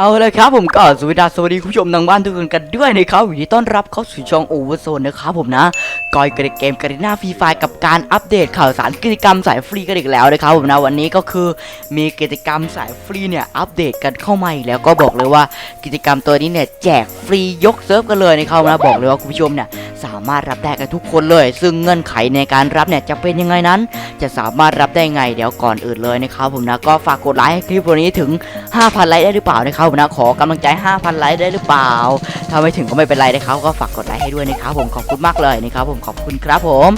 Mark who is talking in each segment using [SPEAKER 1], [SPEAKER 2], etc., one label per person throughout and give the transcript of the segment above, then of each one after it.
[SPEAKER 1] เอาเลยครับผมก็สวัสดีสวัสดีคุณผู้ชมทางบ้านทุกคนกันด้วยนะครับยินดีต้อนรับเข้าสู่ช่องโอเวอร์โซนนะครับผมนะกอยกระเกมกรีน่าฟรีไฟกับการอัปเดตข่าวสารกิจกรรมสายฟรีกันอีกแล้วนะครับผมนะวันนี้ก็คือมีกิจกรรมสายฟรีเนี่ยอัปเดตกันเข้ามาอีกแล้วก็บอกเลยว่ากิจกรรมตัวนี้เนี่ยแจกฟรียกเซิร์ฟกันเลยนะครับนะบอกเลยว่าคุณผู้ชมเนี่ยสามารถรับได้กันทุกคนเลย ซึ่งเงื่อนไขในการรับเนี่ยจะเป็นยังไงนั้น จะสามารถรับได้ไงเดี๋ยวก่อนอื่นเลยนะครับผมนะก็ฝากกดไลค์ให้คลิปวันนี้ถึง 5,000 ไลค์ได้หรือเปล่านะครับผมนะขอกำลังใจ 5,000 ไลค์ได้หรือเปล่า ถ้าไม่ถึงก็ไม่เป็นไรนะครับก็ฝากกดไลค์ให้ด้วยนะครับผมขอบคุณมากเลยนะครับผมขอบคุณครับผม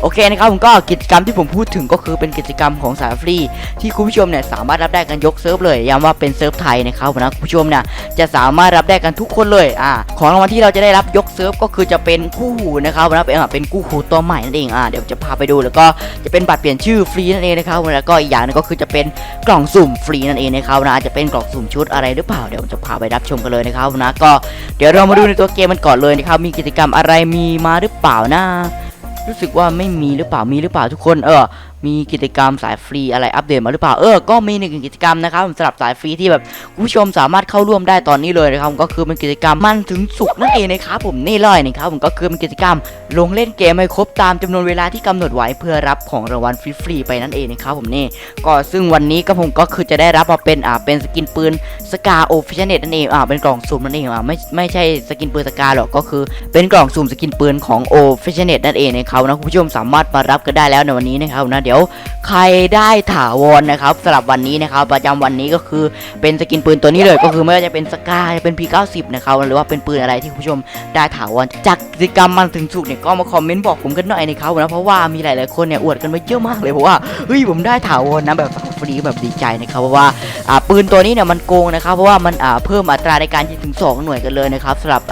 [SPEAKER 1] โอเคนะครับผมก็กิจกรรมที่ผมพูดถึงก็คือเป็นกิจกรรมของสายฟรีที่คุณผู้ชมเนี่ยสามารถรับได้กันยกเซิร์ฟเลยย้ำว่าเป็นเซิร์ฟไทยนะครับผมนะคุณผู้ชมเนี่ยจะสามารถรับได้กันทุกคนเลยอ่าของรางวัลที่เราจะได้รับยกเซิร์ฟก็คือจะเป็นคู่หูนะครับวันะเป็นอ่าเป็นคู่หูตัวใหม่นั่นเองอ่าเดี๋ยวจะพาไปดูแล้วก็จะเป็นบัตรเปลี่ยนชื่อฟรีนั่นเองนะครับแล้วก็อีกอย่างหนึงก็คือจะเป็นกล่องสุ่มฟรีนั่นเองนะครับนะอาจะเป็นกล่องสุ่มชุดอะไรหรือเปล่าเดี๋ยวผมจะพาไปรับชมกันเลยนะครับนะก็เดี๋ยวเรามาดูในตัวเกมมันก่อนเลยนะครับมีกิจกรรมอะไรมีมาหรือเปล่านะรู้สึกว่าไม่มีหรือเปล่ามีหรือเปล่าทุกคนเออ มีกิจกรรมสายฟรีอะไรอัปเดตมาหรือเปล่า เออ ก็มีหนึ่งกิจกรรมนะครับสำหรับสายฟรีที่แบบคุณผู้ชมสามารถเข้าร่วมได้ตอนนี้เลยนะครับ ก็คือเป็นกิจกรรมมันถึงสุกนั่นเองนะครับผมนี่เลยนะครับผมก็คือเป็นกิจกรรม ลงเล่นเกมให้ครบตามจำนวนเวลาที่กำหนดไว้เพื่อรับของรางวัลฟรีๆไปนั่นเองนะครับผมนี่ ก็ซึ่งวันนี้ก็ผมก็คือจะได้รับมาเป็นอ่าเป็นสกินปืนสกาโอฟิชเนตนั่นเองอ่าเป็นกล่องสุ่มนั่นเองอ่าไม่ไม่ใช่สกินปืนสกาหรอกก็คือเป็นกล่องสุ่มสกินปืนของโอฟิชเนตนั่นเองนะครับนะคุณผู้ชมสามารถมารับกันได้แล้วในวันนี้นะครับนะดี๋ยวใครได้ถาวรนะครับสำหรับวันนี้นะครับ ประจำวันนี้ก็คือเป็นสกินปืนตัวนี้เลยก็คือไม่ว่าจะเป็นสกาจะเป็น P90 นะครับหรือว่าเป็นปืนอะไรที่คุณผู้ชมได้ถาวรจากกิจกรรมมันถึงสุกเนี่ยก็มาคอมเมนต์บอกผมกันหน่อยนะครับนะเพราะว่ามีหลายๆคนเนี่ยอวดกันไปเยอะมากเลยเพราะว่าเฮ้ยผมได้ถาวรนะแบบ ฟรีแบบดีใจนะครับเพราะว่าปืนตัวนี้เนี่ยมันโกงนะครับเพราะว่ามันเพิ่มอัตราในการยิงถึง 2 หน่วยกันเลยนะครับสำหรับ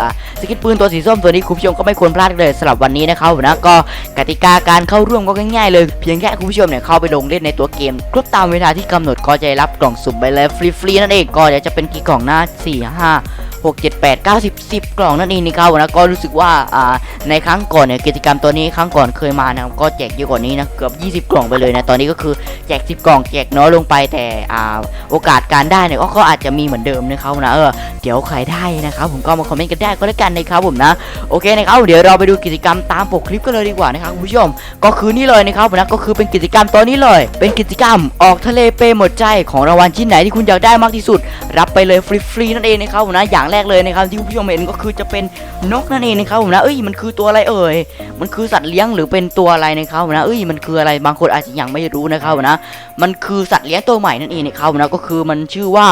[SPEAKER 1] สกิลปืนตัวสีส้มตัวนี้คุณผู้ชมก็ไม่ควรพลาดเลยสำหรับวันนี้นะครับนะก็กติกาการเข้าร่วมก็ง่ายๆเลยเพียงแค่คุณผู้ชมเนี่ยเข้าไปลงเล่นในตัวเกมครบตามเวลาที่กำหนดก็จะได้รับกล่องสุ่มไปเลยฟรีๆนั่นเองก็เดี๋ยวจะเป็นกี่กล่องหน้า4 5 6 7 8 9 10 10 กล่องนั่นเองนะครับนะก็รู้สึกว่าอ่าในครั้งก่อนเนี่ยกิจกรรมตัวนี้ครั้งก่อนเคยมานะครับก็แจกเยอะกว่านี้นะเกือบ 20 กล่องไปเลยนะตอนนี้ก็คือแจก 10 กล่องแจกน้อยลงไปแต่อ่าโอกาสการได้เนี่ยก็อาจจะมีเหมือนเดิมนะครับนะเออเดี๋ยวใครได้นะครับผมก็มาคอมเมนต์กันได้ก็แล้วกันนะครับผมนะโอเคนะครับเดี๋ยวเราไปดูกิจกรรมตามปกคลิปกันเลยดีกว่านะครับคุณผู้ชมก็คือนี่เลยนะครับนะก็คือเป็นกิจกรรมตัวนี้เลย เป็นกิจกรรมออกทะเลเปหมดใจของรางวัลชิ้นไหนที่คุณอยากได้มากที่สุด รับไปเลยฟรีๆนั่นเองนะครับผมนะอย่างแรกเลยนะครับที่คุณผู้ชมเห็นก็คือจะเป็นนกนั่นเองนะครับผมนะเอ้ยมันคือตัวอะไรเอ่ยมันคือสัตว์เลี้ยงหรือเป็นตัวอะไรนะครับผมนะเอ้ยมันคืออะไรบางคนอาจจะยังไม่รู้นะครับผมนะมันคือสัตว์เลี้ยงตัวใหม่นั่นเองนะครับผมนะก็คือมันชื่อว่า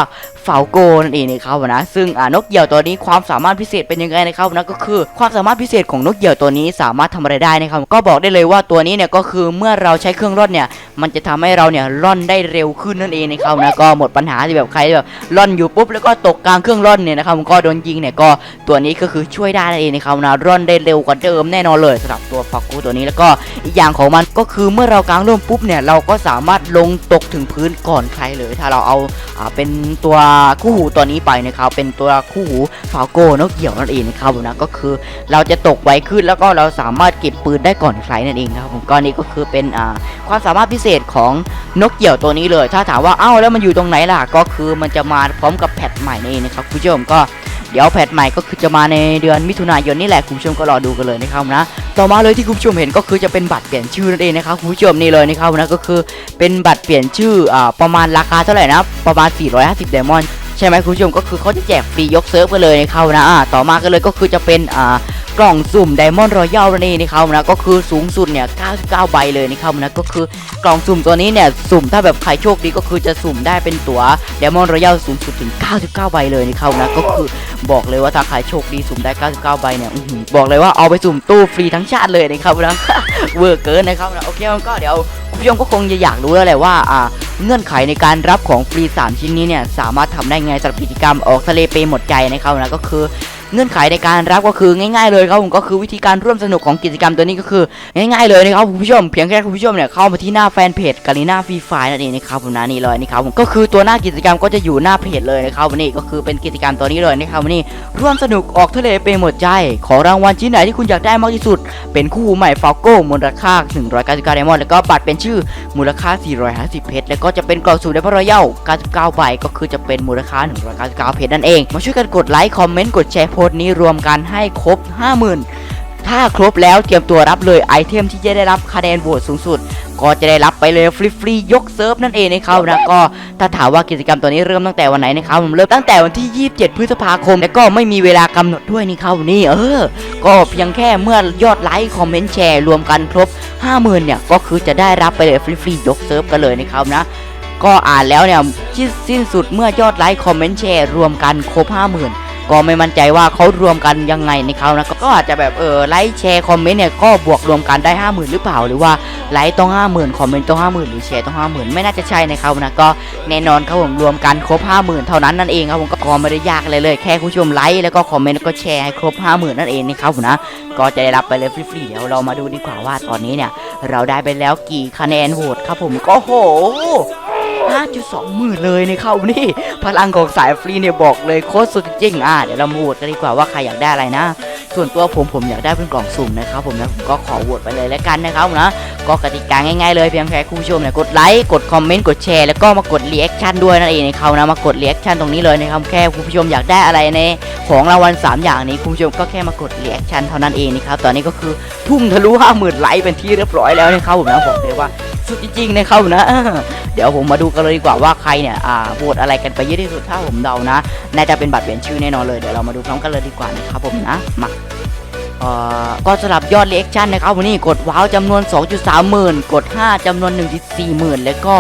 [SPEAKER 1] ฟาโกนั่นเองนะครับผมนะซึ่งนกเหยี่ยวตัวนี้ความสามารถพิเศษเป็นยังไงนะครับผมนะก็คือความสามารถพิเศษของนกเหยี่ยวตัวนี้สามารถทำอะไรได้นะครับก็บอกได้เลยว่าตัวนี้เนี่ยก็คือเมื่อเราใช้เครื่องร่อนเนี่ย มันจะทำให้เราเนี่ยร่อนได้เร็วขึ้นนั่นเองนะครับนะก็หมดปัญหาที่แบบใครแบบร่อนอยู่ปุ๊บแล้วก็ตกกลางเครื่องร่อนเนี่ยนะครับมันก็โดนยิงเนี่ยก็ตัวนี้ก็คือช่วยได้นั่นเองนะครับนะร่อนได้เร็วกว่าเดิมแน่นอนเลยสำหรับตัวฟากูตัวนี้แล้วก็อีกอย่างของมันก็คือเมื่อเรากางร่มปุ๊บเนี่ยเราก็สามารถลงตกถึงพื้นก่อนใครเลย ถ้าเราเอาอ่าเป็นตัวคู่หูตัวนี้ไปนะครับเป็นตัวคู่หูฟาโกนกเหยี่ยวนั่นเองนะครับนะก็คือเราจะตกไวขึ้นแล้วก็เราสามารถเก็บปืนได้ก่อนใครนั่นเองนะครับผมก็นี่ก็คือเป็นอ่าความสามารถพิเศษของนกเหยี่ยวตัวนี้เลย ถ้าถามว่าเอ้าแล้วมันอยู่ตรงไหนล่ะ ก็คือมันจะมาพร้อมกับแพทใหม่นี่นะครับคุณผู้ชมก็เดี๋ยวแพทใหม่ก็คือจะมาในเดือนมิถุนายนนี่แหละคุณผู้ชมก็รอดูกันเลยนะครับนะต่อมาเลยที่คุณผู้ชมเห็นก็คือจะเป็นบัตรเปลี่ยนชื่อนั่นเองนะครับคุณผู้ชมนี่เลยนะครับนะก็คือเป็นบัตรเปลี่ยนชื่ออ่าประมาณราคาเท่าไหร่นะประมาณ 450ไดมอนใช่ไหมคุณผู้ชมก็คือเขาจะแจกฟรียกเซิร์ฟกันเลยนะครับนะอ่าต่อมากันเลยก็คือจะเป็นอ่า กล่องสุ่มไดมอนด์รอยัลนั่นเองนะครับนะก็คือสูงสุดเนี่ย 99 ใบเลยนะครับนะก็คือกล่องสุ่มตัวนี้เนี่ยสุ่มถ้าแบบใครโชคดีก็คือจะสุ่มได้เป็นตั๋วไดมอนด์รอยัลสูงสุดถึง 99 ใบเลยนะครับนะก็คือบอกเลยว่าถ้าใครโชคดีสุ่มได้ 99 ใบเนี่ยอบอกเลยว่าเอาไปสุ่มตู้ฟรีทั้งชาติเลยนะครับนะเวอร์เกินนะครับนะโอเคก็เดี๋ยวคุณผู้ชมก็คงจะอยากรู้แล้วแหละว่าอ่าเงื่อนไขในการรับของฟรี 3 ชิ้นนี้เนี่ยสามารถทำได้ไงสำหรับกิจกรรมออกทะเลเปหมดใจนะครับนะก็คือ เงื่อนไขในการรับก็คือง่าย ๆ เลยครับผมก็คือวิธีการร่วมสนุกของกิจกรรมตัวนี้ก็คือ ง่ายๆเลยนะครับคุณผู้ชมเพียงแค่คุณผู้ชมเนี่ยเข้ามาที่หน้าแฟนเพจกาลิน่าฟรีไฟนั่นเองนะครับผมนะนี่เลยนี่ครับผมก็คือตัวหน้ากิจกรรมก็จะอยู่หน้าเพจเลยนะครับวันนี้ก็คือเป็นกิจกรรมตัวนี้เลยนะครับวันนี้ร่วมสนุกออกทะเลไปหมดใจ ขอรางวัลชิ้นไหนที่คุณอยากได้มากที่สุด เป็นคู่ใหม่ฟาโก้มูลค่า 199ไดมอนด์แล้วก็บัตรเป็นชื่อมูลค่า 450 เพชรแล้วก็จะเป็นกล่องสูตรได้พรอยัล99ใบก็คือจะเป็นมูลค่า 199 เพชรนั่นเองมาช่วยกันกดไลค์คอมเมนต์กดแชร์โพสต์นี้รวมกันให้ครบ 50,000 ถ้าครบแล้วเตรียมตัวรับเลยไอเทมที่จะได้รับคะแนนโหวตสูงสุด ก็จะได้รับไปเลยฟรีๆยกเซิร์ฟนั่นเองนะครับนะก็ถ้าถามว่ากิจกรรมตัวนี้เริ่มตั้งแต่วันไหนนะครับผมเริ่มตั้งแต่วันที่ 27 พฤษภาคม และก็ไม่มีเวลากำหนดด้วยนี่ครับนี่เออ ก็เพียงแค่เมื่อยอดไลค์คอมเมนต์แชร์รวมกันครบ 50,000 เนี่ยก็คือจะได้รับไปเลยฟรีๆยกเซิร์ฟกันเลยนะครับนะก็อ่านแล้วเนี่ยที่สิ้นสุดเมื่อยอดไลค์คอมเมนต์แชร์รวมกันครบ 50,000 ก็ไม่มั่นใจว่าเขารวมกันยังไงในเขานะก็อาจจะแบบเออไลค์แชร์คอมเมนต์เนี่ยก็บวกรวมกันได้ 50,000 หรือเปล่า หรือว่าไลค์ต้อง 50,000 คอมเมนต์ต้อง 50,000 หรือแชร์ต้อง 50,000 ไม่น่าจะใช่นะครับนะก็แน่นอนครับผมรวมกันครบ 50,000 เท่านั้นนั่นเองครับผมก็ไม่ได้ยากอะไรเลยแค่คุณผู้ชมไลค์แล้วก็คอมเมนต์แล้วก็แชร์ให้ครบ 50,000 นั่นเองนะครับผมนะก็จะได้รับไปเลยฟรีๆเดี๋ยวเรามาดูดีกว่าว่าตอนนี้เนี่ยเราได้ไปแล้วกี่คะแนนโหวตครับผมก็โห 5.2หมื่นเลยในะครับนี่พลังของสายฟรีเนี่ยบอกเลยโคตรสุดจริงอะเดี๋ยวเรามาโหวตกันดีกว่าว่าใครอยากได้อะไรนะ ส่วนตัวผมผมอยากได้เป็นกล่องสุ่มนะครับผมนะผมก็ขอโหวตไปเลยแล้วกันนะครับนะก็กติกาง่ายๆเลยเพียงแค่คุณผู้ชมเนี่ยกดไลค์กดคอมเมนต์กดแชร์แล้วก็มากดรีแอคชั่นด้วยนั่นเองในะครับนะมากดรีแอคชั่นตรงนี้เลยนะครับแค่คุณผู้ชมอยากได้อะไรในของรางวัล3 อย่างนี้คุณผู้ชมก็แค่มากดรีแอคชั่นเท่านั้นเองนะครับตอนนี้ก็คือทุ่มทะลุ50,000ไลค์เป็นที่เรียบร้อยแล้วนะครับผมนะบอกเลยว่า สุดจริงๆนะครับนะ เดี๋ยวผมมาดูกันเลยดีกว่าว่าใครเนี่ยอ่าโหวตอะไรกันไปเยอะที่สุดถ้าผมเดานะน่าจะเป็นบัตรเปลี่ยนชื่อแน่นอนเลยเดี๋ยวเรามาดูพร้อมกันเลยดีกว่านะครับผมนะมาเอ่อก็สำหรับยอดเรีแอคชั่นนะครับวันนี้กดว้าวจำนวน 2.3หมื่นกด 5จำนวน 1.4หมื่นแล้วก็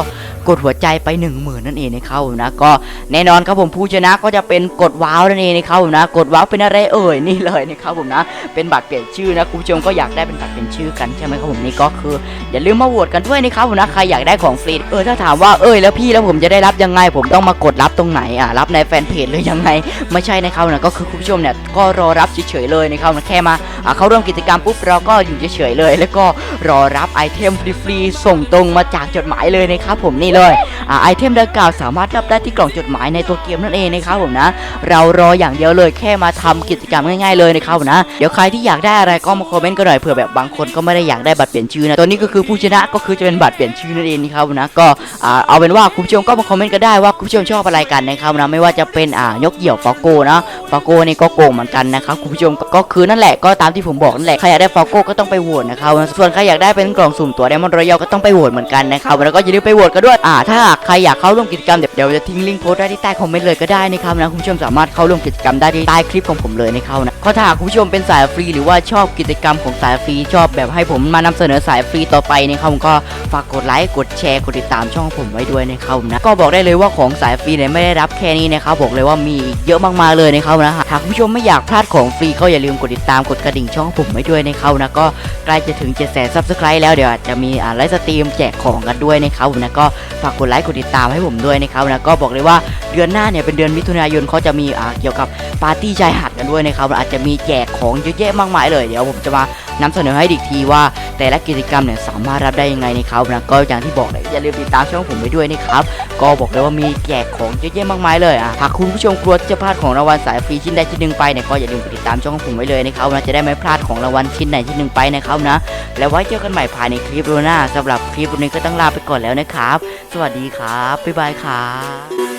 [SPEAKER 1] กดหัวใจไป 1 0,000นั่นเองนะครับผมนะก็แน่นอนครับผมผู้ชนะก็จะเป็นกดว้าวนั่นเองนะครับผมนะกดว้าวเป็นอะไรเอ่ยนี่เลยนะครับผมนะ เป็นบัตรเปลี่ยนชื่อนะคุณผู้ชมก็อยากได้เป็นบัตรเปลี่ยนชื่อกันใช่ไหมครับผมนี่ก็คือ อย่าลืมมาโหวตกันด้วยนะครับผมนะใครอยากได้ของฟรีเออถ้าถามว่าเอ้ยแล้วพี่แล้วผมจะได้รับยังไง ผมต้องมากดรับตรงไหนอะรับในแฟนเพจหรือยังไงไม่ใช่นะครับนะก็คือคุณผู้ชมเนี่ยก็รอรับเฉยๆเลยนะครับนะแค่มาอะเข้าร่วมกิจกรรมปุ๊บเราก็อยู่เฉยๆเลย แล้วก็รอรับไอเทมฟรีๆส่งตรงมาจากจดหมายเลยนะครับผมนี่เลยอะไอเทมดังกล่าวสามารถรับได้ที่กล่องจดหมายในตัวเกมนั่นเองนะครับผมนะ เรารออย่างเดียวเลยแค่มาทำกิจกรรมง่ายๆเลยนะครับผมนะเดี๋ยวใครที่อยากได้อะไรก็มาคอมเมนต์กันหน่อยเผื่อแบบบางคนก็ไม่ได้อยากได้บัตรเปลี่ยนชื่อนะตัวนี้ก็คือผู้ชนะก็คือจะเป็นบัตรเปลี่ยนชื่อนั่นเองนะครับนะก็อ่าเอาเป็นว่าคุณผู้ชมก็มาคอมเมนต์กันได้ว่าคุณผู้ชมชอบอะไรกันนะครับนะไม่ว่าจะเป็นอ่ายกเหี่ยวฟาโก้นะฟาโก้นี่ก็โกงเหมือนกันนะครับคุณผู้ชมก็ก็คือนั่นแหละก็ตามที่ผมบอกนั่นแหละใครอยากได้ฟาโก้ก็ต้องไปโหวตนะครับส่วนใครอยากได้เป็นกล่องสุ่มตัวไดมอนด์รอยัลก็ต้องไปโหวตเหมือนกันนะครับแล้วก็อย่าลืมไปโหวตกันด้วยอ่าถ้าใครอยากเข้าร่วมกิจกรรมเดี๋ยวเดี๋ยวจะทิ้งลิงก์โพสต์ได้ที่ใต้คอมเมนต์เลยก็ได้นะครับนะคุณผู้ชมสามารถเข้าร่วมกิจกรรมได้ที่ใต้คลิปของผมเลยนะครับนะก็ถ้าคุณผู้ชมเป็นสายฟรีหรือว่าชอบกิจกรรมของสายฟรีชอบแบบให้ผมมานำเสนอสายฟรีต่อไปนะครับผมก็ฝากกดไลค์กดแชร์กดติดตามช่องผมไว้ด้วยนะครับนะก็บอกได้เลยว่าของสายฟรีเนี่ยไม่ได้รับแค่นี้นะครับบอกเลยว่ามีอีกเยอะมากๆเลยนะครับนะหากคุณผู้ชมไม่อยากพลาดของฟรีก็อย่าลืมกดติดตามกดกระดิ่งช่องผมไว้ด้วยนะครับนะก็ใกล้จะถึง7 0 0 0 0 subscribe แล้วเดี๋ยวอาจจะมีไลฟ์สตรีมแจกของกันด้วยนะครับนะก็ ฝากกดไลค์กดติดตามให้ผมด้วยนะครับนะก็บอกเลยว่าเดือนหน้าเนี่ยเป็นเดือนมิถุนายนเขาจะมีอ่าเกี่ยวกับปาร์ตี้ชายหาดกันด้วยนะครับอาจจะมีแจกของเยอะแยะมากมายเลยเดี๋ยวผมจะมา นำเสนอให้อีกทีว่า แต่ละกิจกรรมเนี่ยสามารถรับได้ยังไงนะครับนะก็อย่างที่บอกเลยอย่าลืมติดตามช่องผมไปด้วยนะครับก็บอกเลยว่ามีแจกของเยอะแยะมากมายเลยอะหากคุณผู้ชมกลัวจะพลาดของรางวัลสายฟรีชิ้นใดชิ้นหนึ่งไปเนี่ยก็อย่าลืมติดตามช่องผมไว้เลยนะครับนะจะได้ไม่พลาดของรางวัลชิ้นไหนชิ้นหนึ่งไปนะครับนะแล้วไว้เจอกันใหม่ภายในคลิปโรหน้าสำหรับคลิปวันนี้ก็ต้องลาไปก่อนแล้วนะครับ สวัสดีครับบ๊ายบายครับ